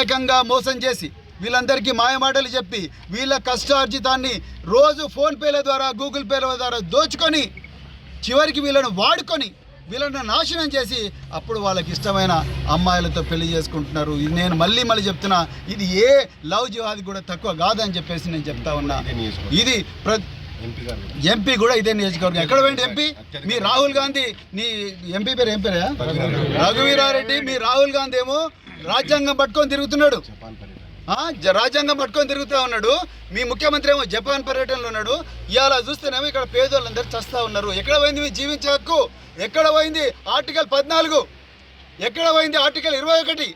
అమాయకంగా మోసం చేసి వీళ్ళందరికీ మాయమాటలు చెప్పి వీళ్ళ కష్టార్జితాన్ని రోజు ఫోన్పేల ద్వారా గూగుల్ పేల ద్వారా దోచుకొని చివరికి వీళ్ళను వాడుకొని వీళ్ళని నాశనం చేసి అప్పుడు వాళ్ళకి ఇష్టమైన అమ్మాయిలతో పెళ్ళి చేసుకుంటున్నారు. నేను మళ్ళీ మళ్ళీ చెప్తున్నా ఇది ఏ లవ్ జిహాద్ కూడా తక్కువ కాదని చెప్పేసి నేను చెప్తా ఉన్నా. ఇది ప్ర ఎంపీ ఎంపీ కూడా ఇదే నియోజకవర్గం. ఎక్కడ పోయింది ఎంపీ? మీ రాహుల్ గాంధీ నీ ఎంపీ పేరు ఏం పేరా? రఘువీరారెడ్డి మీ రాహుల్ గాంధీ ఏమో రాజ్యాంగం పట్టుకొని తిరుగుతున్నాడు జపాన్ పర్యటన ఆ, జ- రాజ్యాంగం పట్టుకొని తిరుగుతూ ఉన్నాడు మీ ముఖ్యమంత్రి ఏమో జపాన్ పర్యటనలో ఉన్నాడు ఇవాళ చూస్తేనేమో ఇక్కడ పేదోళ్ళందరూ చస్తా ఉన్నారు ఎక్కడ పోయింది మీ జీవించే హక్కు ఎక్కడ పోయింది ఆర్టికల్ పద్నాలుగు ఎక్కడ పోయింది ఆర్టికల్ ఇరవై ఒకటి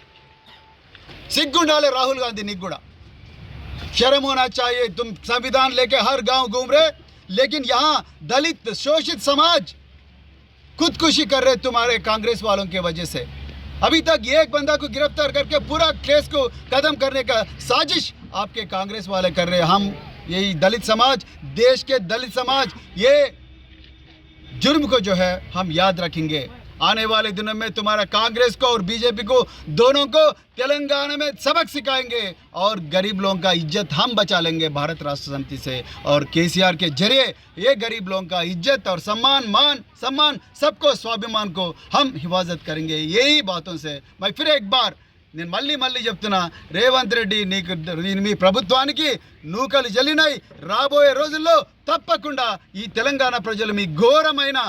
సిగ్గుండాలి రాహుల్ గాంధీ నీకు కూడా शर्म होना चाहिए तुम संविधान लेके हर गांव घूम रहे लेकिन यहाँ दलित शोषित समाज खुदकुशी कर रहे तुम्हारे कांग्रेस वालों के वजह से अभी तक एक बंदा को गिरफ़्तार करके पूरा केस को कदम करने का साजिश आपके कांग्रेस वाले कर रहे हैं। हम यही दलित समाज, देश के दलित समाज, ये जुर्म को जो है हम याद रखेंगे। आने वाले दिनों में तुम्हारा कांग्रेस को और बीजेपी को दोनों को तेलंगाना में सबक सिखाएंगे और गरीब लोगों का इज्जत हम बचा लेंगे भारत राष्ट्र समिति से और केसीआर के जरिए ये गरीब लोगों का इज्जत और सम्मान मान सम्मान सबको स्वाभिमान को हम हिफाजत करेंगे यही बातों से मैं फिर एक बार నేను మళ్ళీ మళ్ళీ చెప్తున్నా రేవంత్ రెడ్డి నీకు మీ ప్రభుత్వానికి నూకలు జల్లినాయి రాబోయే రోజుల్లో తప్పకుండా ఈ తెలంగాణ ప్రజలు మీ ఘోరమైన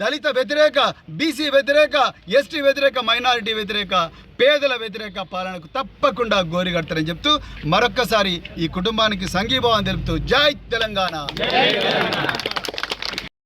దళిత వ్యతిరేక బీసీ వ్యతిరేక ఎస్టీ వ్యతిరేక మైనారిటీ వ్యతిరేక పేదల వ్యతిరేక పాలనకు తప్పకుండా గోరి కడతారని చెప్తూ మరొక్కసారి ఈ కుటుంబానికి సంఘీభావం తెలుపుతూ జై తెలంగాణ.